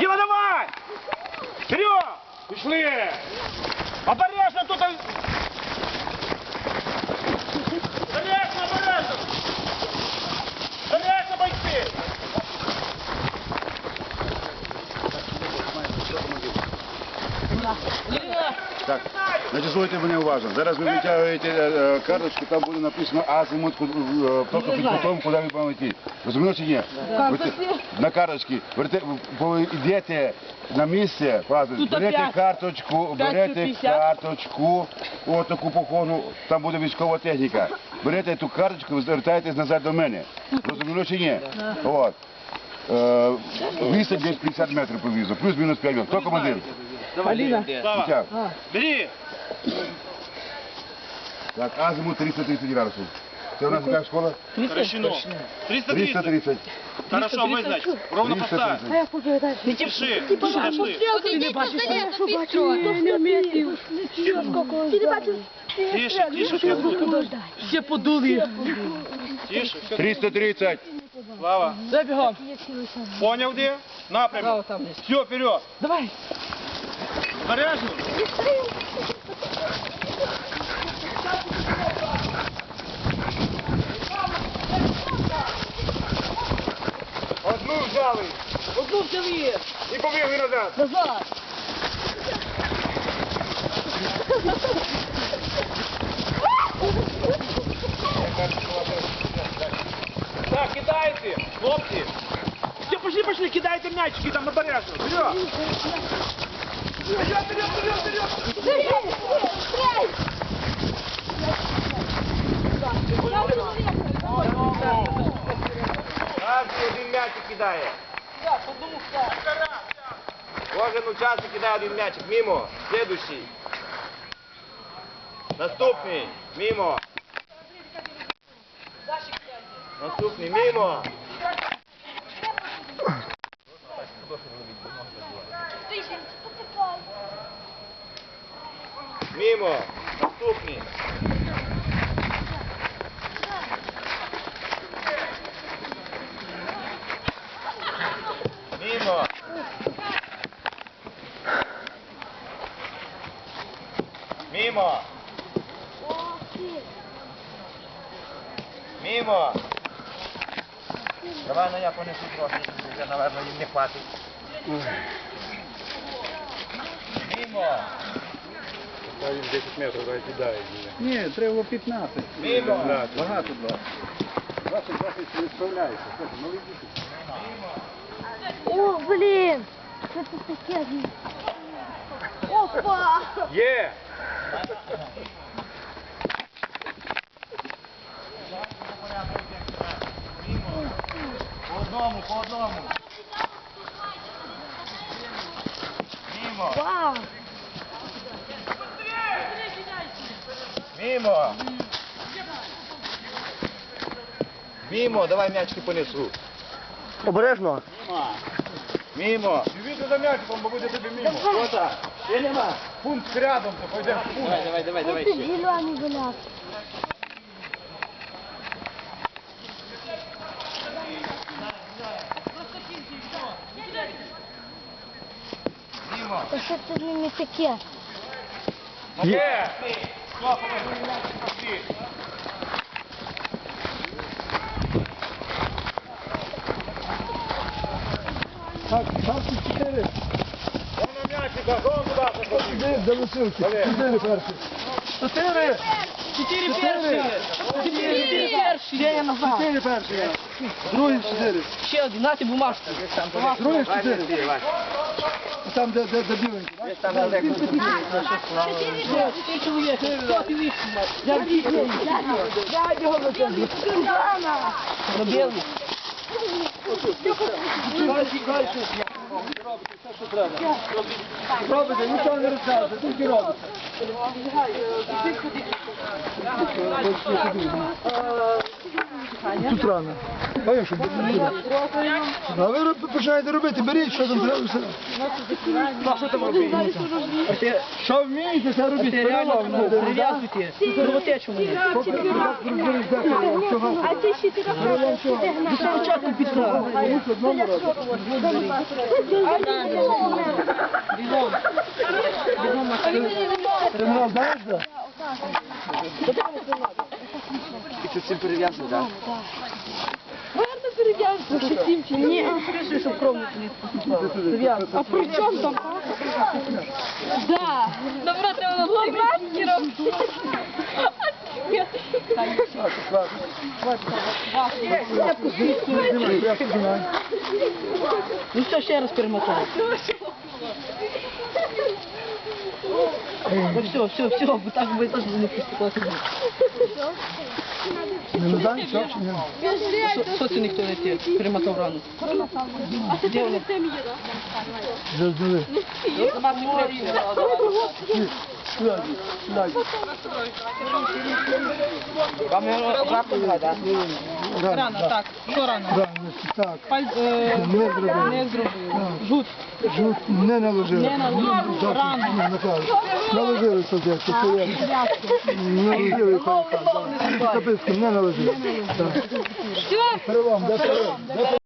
Діма, давай! Вперед! Пішли! Обережно тут! Слухайте мене уважно. Зараз ви витягуєте е, е, карточку, там буде написано азимут, ку- е, під кутом, куди ви будете йти. Розумієте чи ні? Ви На карточці. Берете- Ви йдете на місце, правда, Тут берете опять. карточку, берете 150. карточку, от таку походу, там буде військова техніка. Берете ту карточку, ви звертаєтесь назад до мене. Розумієте чи ні? От. Е, Вісім десь 50 метрів по візу, плюс-мінус 5 метрів. Хто командир? Аліна. Слава, бери! Так, азимут 330 градусів. Це у нас яка школа? Хорошо. 330. 330. Хорошо, визнач. Ровно поставь. 330. Пиши. Пошли. Ти не бачиш? Тише, тише, все Всі подули. Тише, все. 330. Слава. Забігом. Понял где? Право Напрямок. там десь. Все, вперед. Давай. Обережно. Одну Одну взяли. і побігли назад. Назад. Так, кидайте, хлопці. Все, пошли, пошли, кидайте мячики там обережно. Вперед. Вперед, вперед, вперед, вперед. Каждый один мячик кидає. Кожен учасник кидає один мячик. Мимо. Следующий. Наступний. Мимо. Наступний. Мимо. Мимо. Наступний. Мимо. Мимо. Мимо. Давай, ну я понесу трохи, вже, наверно, їм не хватить. Мимо. Він 10 метрів кидає. Ні, треба було 15. Мимо. Багато два. 20 20 не справляється. Ну ідіть. О, блин! Что это таке? Опа! Є. По одному, по одному. Мимо. Вау! Мимо. Мимо, давай м'ячки понесу. Обережно. Мимо. Дивіться за м'ячиком, бо буде тобі мимо. Хто там? Ще нема. Пункт рядом, то пойдеш в пункт. Давай, давай, давай, Вот ты зеленый гуляк. Мимо. А що це з таке? Є. Все, так, 4. Вон на м'ячика, вон туди побіг. Іди до висилки. 4 перші. 4. Чотири перші. Чотири перші. Ще я назад. 4 перші. Другий 4. Ще один, нати бумажку. Другий 4. Там де, де, де біленький. Ти чоловік, хто ти вийшов? Я бігаю. Я його витягну. На білий. Дальше, дальше. Робите все, що треба. Робите, нічого не розказуєте, тільки робите. Тут рано. А я що буду? А ви роб- починаєте робити, беріть, що там треба все. Що там робити? Що вмієте, це робіть. Перелом. Прив'язуйте. Кровотечу мені. А ти ще ти Ви спочатку підправ. Тренував, знаєш, де? І тут цим перев'язано, так? Ні, скажи, щоб кров не. А при чому там? Да. Добро, треба плавати робити. Ну все, ще раз перемотай. Ну все, все, все, так би теж не поступати. Не надай, що чи ні? Це ніхто не те? Перемотав рану. Де вони? Вже здали. Сюди, сюди. Вам його обратно давай, так? Рано, так. Що рано? Рано, так. Паль, е, Не зробили. не зробили. Жут. Жут не наложили. Не наложили. Так, Рано. ні, наклали. Наложили солдатку, стояли. Наложили так, так. Капицьким не наложили. Так. Перелом, де перелом? Де